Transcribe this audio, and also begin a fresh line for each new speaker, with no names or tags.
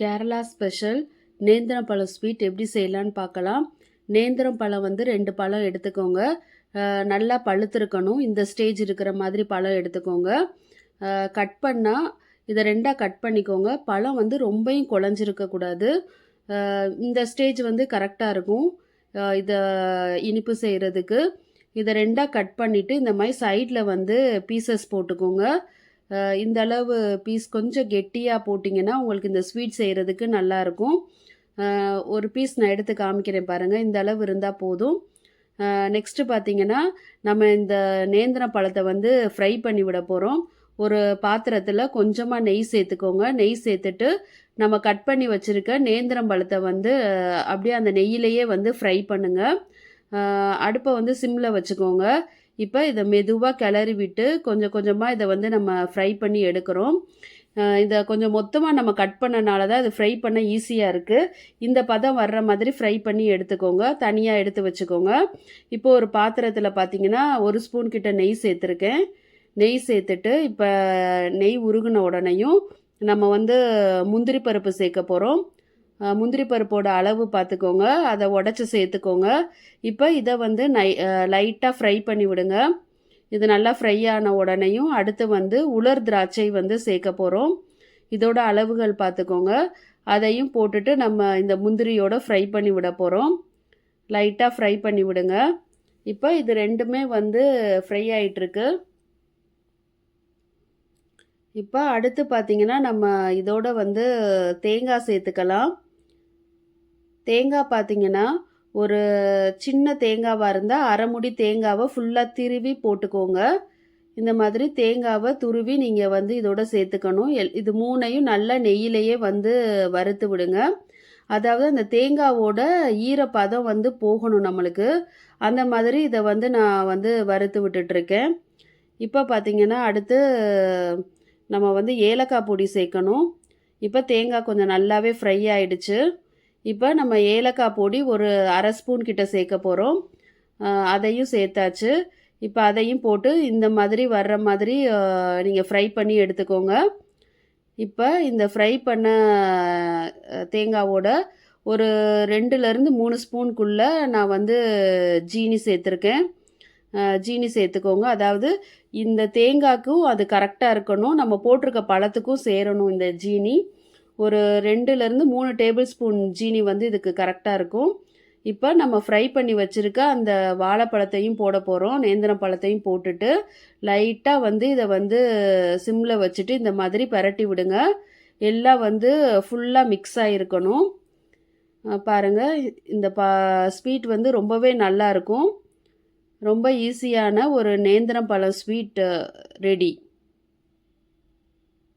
Kerala special நேந்திரம் பழம் sweet எப்படி செய்யலான்னு பார்க்கலாம். நேந்திரம் பழம் வந்து ரெண்டு பழம் எடுத்துக்கோங்க. நல்லா பழுத்திருக்கணும். இந்த ஸ்டேஜ் இருக்கிற மாதிரி பழம் எடுத்துக்கோங்க. கட் பண்ணால் இதை ரெண்டாக கட் பண்ணிக்கோங்க. பழம் வந்து ரொம்பையும் குழஞ்சிருக்கக்கூடாது இந்த ஸ்டேஜ் வந்து கரெக்டாக இருக்கும். இதை இனிப்பு செய்கிறதுக்கு இதை ரெண்டாக கட் பண்ணிவிட்டு இந்த மாதிரி சைடில் வந்து பீசஸ் போட்டுக்கோங்க. இந்த அளவு பீஸ் கொஞ்சம் கெட்டியாக போட்டிங்கன்னா உங்களுக்கு இந்த ஸ்வீட் செய்கிறதுக்கு நல்லாயிருக்கும் ஒரு பீஸ் நான் எடுத்து காமிக்கிறேன் பாருங்கள் இந்த அளவு இருந்தால் போதும். நெக்ஸ்ட்டு பார்த்தீங்கன்னா நம்ம இந்த நேந்திரம் பழத்தை வந்து ஃப்ரை பண்ணி விட போகிறோம் ஒரு பாத்திரத்தில் கொஞ்சமாக நெய் சேர்த்துக்கோங்க. நெய் சேர்த்துட்டு நம்ம கட் பண்ணி வச்சுருக்க நேந்திரம் பழத்தை வந்து அப்படியே அந்த நெய்யிலேயே வந்து ஃப்ரை பண்ணுங்கள் அடுப்பை வந்து சிம்மில் வச்சுக்கோங்க. இப்போ இதை மெதுவாக கிளறி விட்டு கொஞ்சம் கொஞ்சமாக இதை வந்து நம்ம ஃப்ரை பண்ணி எடுக்கிறோம். இதை கொஞ்சம் மொத்தமாக நம்ம கட் பண்ணனால தான் இது ஃப்ரை பண்ண ஈஸியாக இருக்குது இந்த பதம் வர்ற மாதிரி ஃப்ரை பண்ணி எடுத்துக்கோங்க. தனியாக எடுத்து வச்சுக்கோங்க. இப்போ ஒரு பாத்திரத்தில் பார்த்தீங்கன்னா ஒரு ஸ்பூன் கிட்ட நெய் சேர்த்துருக்கேன். நெய் சேர்த்துட்டு இப்போ நெய் உருகின உடனேயும் நம்ம வந்து முந்திரி பருப்பு சேர்க்க போகிறோம் முந்திரி பருப்போட அளவு பார்த்துக்கோங்க அதை உடச்சி சேர்த்துக்கோங்க. இப்போ இதை வந்து நை லைட்டாக ஃப்ரை பண்ணி விடுங்க. இது நல்லா ஃப்ரை ஆன உடனேயும் அடுத்து வந்து உலர் திராட்சை வந்து சேர்க்க போகிறோம் இதோட அளவுகள் பார்த்துக்கோங்க அதையும் போட்டுட்டு நம்ம இந்த முந்திரியோட ஃப்ரை பண்ணி விட போகிறோம் லைட்டாக ஃப்ரை பண்ணி விடுங்க. இப்போ இது ரெண்டுமே வந்து ஃப்ரை ஆகிட்டுருக்கு இப்போ அடுத்து பார்த்தீங்கன்னா நம்ம இதோட வந்து தேங்காய் சேர்த்துக்கலாம். தேங்காய் பார்த்தீங்கன்னா ஒரு சின்ன தேங்காவாக இருந்தால் அரை முடி தேங்காவை ஃபுல்லாக திருவி போட்டுக்கோங்க. இந்த மாதிரி தேங்காவை துருவி நீங்கள் வந்து இதோட சேர்த்துக்கணும். எல் இது மூணையும் நல்லா நெய்யிலேயே வந்து வறுத்து விடுங்க. அதாவது அந்த தேங்காவோட ஈரப்பதம் வந்து போகணும் நம்மளுக்கு. அந்த மாதிரி இதை வந்து நான் வந்து வறுத்து விட்டுட்ருக்கேன். இப்போ பார்த்தீங்கன்னா அடுத்து நம்ம வந்து ஏலக்காய் பொடி சேர்க்கணும். இப்போ தேங்காய் கொஞ்சம் நல்லாவே ஃப்ரை ஆயிடுச்சு. இப்போ நம்ம ஏலக்காய் பொடி ஒரு அரை ஸ்பூன் கிட்ட சேர்க்க போகிறோம் அதையும் சேர்த்தாச்சு. இப்போ அதையும் போட்டு இந்த மாதிரி வர்ற மாதிரி நீங்கள் ஃப்ரை பண்ணி எடுத்துக்கோங்க. இப்போ இந்த ஃப்ரை பண்ண தேங்காவோட ஒரு ரெண்டுலேருந்து மூணு ஸ்பூனுக்குள்ளே நான் வந்து ஜீனி சேர்த்துருக்கேன். ஜீனி சேர்த்துக்கோங்க. அதாவது இந்த தேங்காய்க்கும் அது கரெக்டாக இருக்கணும். நம்ம போட்டிருக்க பழத்துக்கும் சேரணும் இந்த ஜீனி. ஒரு ரெண்டுலேருந்து மூணு டேபிள் ஸ்பூன் ஜீனி வந்து இதுக்கு கரெக்டாக இருக்கும். இப்போ நம்ம ஃப்ரை பண்ணி வச்சுருக்க அந்த வாழைப்பழத்தையும் போட போகிறோம் நேந்திரம் பழத்தையும் போட்டுட்டு லைட்டாக வந்து இதை வந்து சிம்மில் வச்சுட்டு இந்த மாதிரி பரட்டி விடுங்க. எல்லாம் வந்து ஃபுல்லாக மிக்ஸ் ஆகிருக்கணும் பாருங்கள் இந்த பா ஸ்வீட் வந்து ரொம்பவே நல்லா இருக்கும். ரொம்ப ஈஸியான ஒரு நேந்திரம் பழம் ஸ்வீட் ரெடி.